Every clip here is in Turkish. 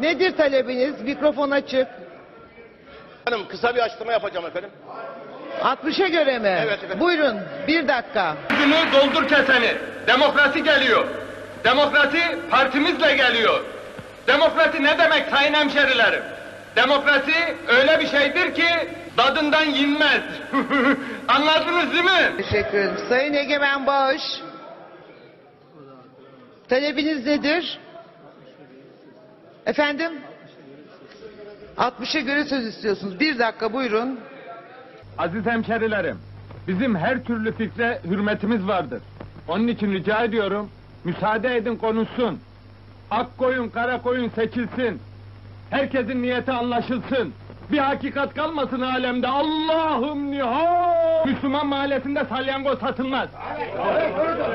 nedir talebiniz? Mikrofon açık. Hanım kısa bir açıklama yapacağım efendim. 60'a göre mi? Evet efendim. Buyurun bir dakika. Yüzünü doldur keseni. Demokrasi geliyor. Demokrasi partimizle geliyor. Demokrasi ne demek sayın hemşerilerim? Demokrasi öyle bir şeydir ki tadından yenmez. Anladınız değil mi? Teşekkür ederim. Sayın Egemen Bağış. Talebiniz nedir? Efendim? 60'a göre söz istiyorsunuz. Bir dakika buyurun. Aziz hemşerilerim, bizim her türlü fikre hürmetimiz vardır. Onun için rica ediyorum, müsaade edin konuşsun. Ak koyun, kara koyun seçilsin. Herkesin niyeti anlaşılsın. Bir hakikat kalmasın alemde. Allah'ım nihayet. Müslüman mahallesinde salyangoz satılmaz.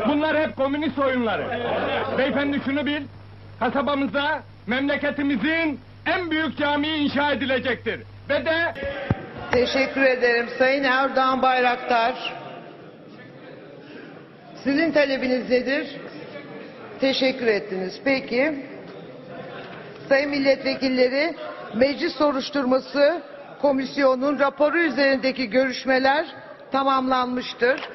Bunlar hep komünist oyunları. Beyefendi şunu bil. Kasabamızda memleketimizin en büyük camii inşa edilecektir. Ve de Teşekkür ederim. Sayın Erdoğan Bayraktar. Sizin talebiniz nedir? Teşekkür ettiniz. Peki. Sayın milletvekilleri, meclis soruşturması komisyonun raporu üzerindeki görüşmeler tamamlanmıştır.